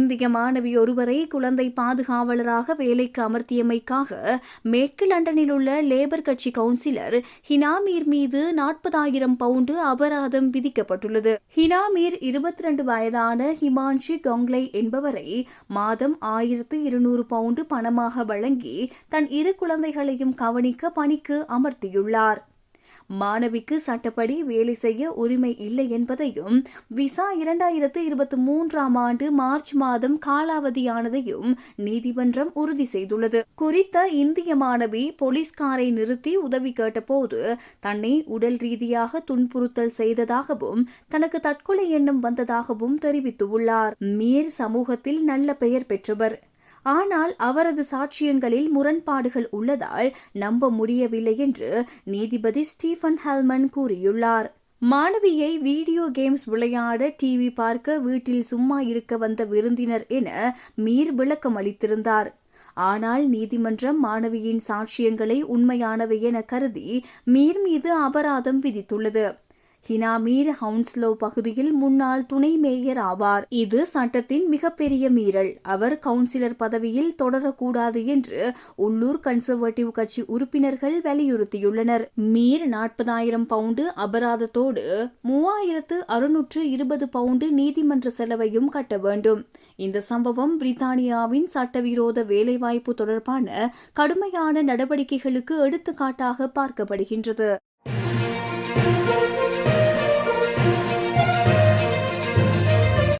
இந்திய மாணவி ஒருவரை குழந்தை பாதுகாவலராக வேலைக்கு அமர்த்தியமைக்காக மேற்கு லண்டனில் உள்ள லேபர் கட்சி கவுன்சிலர் ஹினாமீர் மீது நாற்பதாயிரம் பவுண்டு அபராதம் விதிக்கப்பட்டுள்ளது. ஹினாமீர் இருபத்தி ரெண்டு வயதான ஹிமான்ஷி கொங்லை என்பவரை மாதம் ஆயிரத்து இருநூறு பவுண்டு பணமாக வழங்கி தன் இரு குழந்தைகளையும் கவனிக்க பணிக்கு அமர்த்தியுள்ளார். மாணவிக்கு சட்டப்படி வேலை செய்ய உரிமை இல்லை என்பதையும் விசா இரண்டாயிரத்து இருபத்தி மூன்றாம் ஆண்டு மார்ச் மாதம் காலாவதியானதையும் நீதிமன்றம் உறுதி செய்துள்ளது. குறித்த இந்திய மாணவி போலீஸ்காரை நிறுத்தி உதவி கேட்டபோது தன்னை உடல் ரீதியாக துன்புறுத்தல் செய்ததாகவும் தனக்கு தற்கொலை எண்ணம் வந்ததாகவும் தெரிவித்துள்ளார். மீர் சமூகத்தில் நல்ல பெயர் பெற்றவர். ஆனால் அவரது சாட்சியங்களில் முரண்பாடுகள் உள்ளதால் நம்ப முடியவில்லை என்று நீதிபதி ஸ்டீஃபன் ஹெல்மன் கூறியுள்ளார். மாணவியை வீடியோ கேம்ஸ் விளையாட டிவி பார்க்க வீட்டில் சும்மா இருக்க வந்த விருந்தினர் என மீர் விளக்கம் அளித்திருந்தார். ஆனால் நீதிமன்றம் மாணவியின் சாட்சியங்களை உண்மையானவை என கருதி மீர் மீது அபராதம் விதித்துள்ளது. ஹினாமீர் ஹவுன்ஸ்லோ பகுதியில் முன்னாள் துணை மேயர் ஆவார். இது சட்டத்தின் மிகப்பெரிய மீறல். அவர் கவுன்சிலர் பதவியில் தொடரக்கூடாது என்று உள்ளூர் கன்சர்வேட்டிவ் கட்சி உறுப்பினர்கள் வலியுறுத்தியுள்ளனர். மீர் நாற்பதாயிரம் பவுண்டு அபராதத்தோடு மூவாயிரத்து அறுநூற்று இருபது பவுண்டு நீதிமன்ற செலவையும் கட்ட வேண்டும். இந்த சம்பவம் பிரித்தானியாவின் சட்டவிரோத வேலைவாய்ப்பு தொடர்பான கடுமையான நடவடிக்கைகளுக்கு எடுத்துக்காட்டாக பார்க்கப்படுகின்றது.